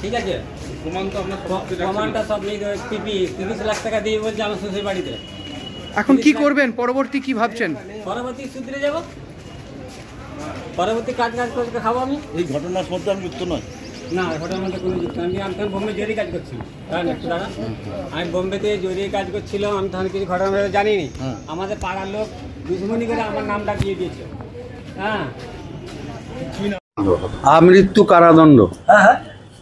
ঠিক আছে? আপনার প্রমাণটা সব নিয়ে পিপি তিরিশ লাখ টাকা দিয়ে বলছে আমার শ্বশুর বাড়িতে। এখন কি করবেন? পরবর্তী কি ভাবছেন? পরবর্তী সূত্রে যাব। পরবর্তী কাজ কাজ করে খাব আমি। এই ঘটনার মধ্যে আমি যুক্ত নয় না ওটার মধ্যে কোনো যুক্ত আমি আমি তখন বোম্বে জরি কাজ করছি। দাঁড়ান একটু দাঁড়ান। আমি বোম্বেতে জরি কাজ করছিলাম আমি তখন কিছু ঘটনা জানিনি। হ্যাঁ। আমাদের পাড়ার লোক দুশ্মনী করে আমার নামটা দিয়ে দিয়েছে। হ্যাঁ। আমৃত্যু কারাদণ্ড।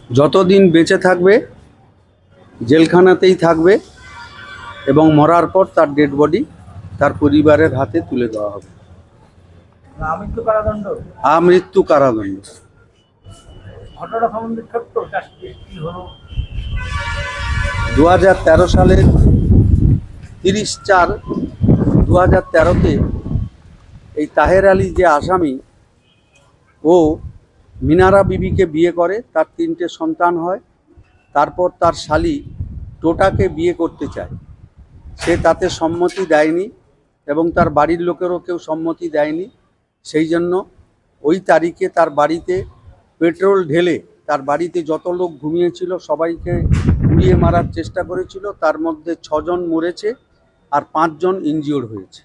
যতদিন বেঁচে থাকবে জেলখানাতেই থাকবে এবং মরার পর তার ডেড বডি তার পরিবারের হাতে তুলে দেওয়া হবে। আমৃত্যু কারাদণ্ড? দু হাজার তেরো সালের তিরিশ চার দু হাজার তেরোতে এই তাহের আলী যে আসামি ও মিনারা বিবিকে বিয়ে করে, তার তিনটে সন্তান হয়, তারপর তার শালি টোটাকে বিয়ে করতে চায়। সে তাতে সম্মতি দেয়নি এবং তার বাড়ির লোকেরও কেউ সম্মতি দেয়নি। সেই জন্য ওই তারিখে তার বাড়িতে পেট্রোল ঢেলে, তার বাড়িতে যত লোক ঘুমিয়েছিল সবাইকে উড়িয়ে মারার চেষ্টা করেছিল। তার মধ্যে ছজন মরেছে আর পাঁচজন ইনজিওর হয়েছে।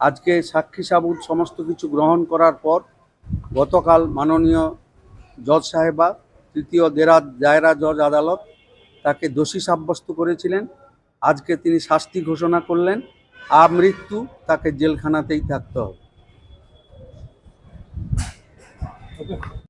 আজকে সাক্ষী সাবুত সমস্ত কিছু গ্রহণ করার পর গতকাল মাননীয় জজ সাহেবা তৃতীয় দেরা দায়রা জজ আদালত তাকে দোষী সাব্যস্ত করেছিলেন। আজকে তিনি শাস্তি ঘোষণা করলেন। আমৃত্যু তাকে জেলখানাতেই থাকতে হবে।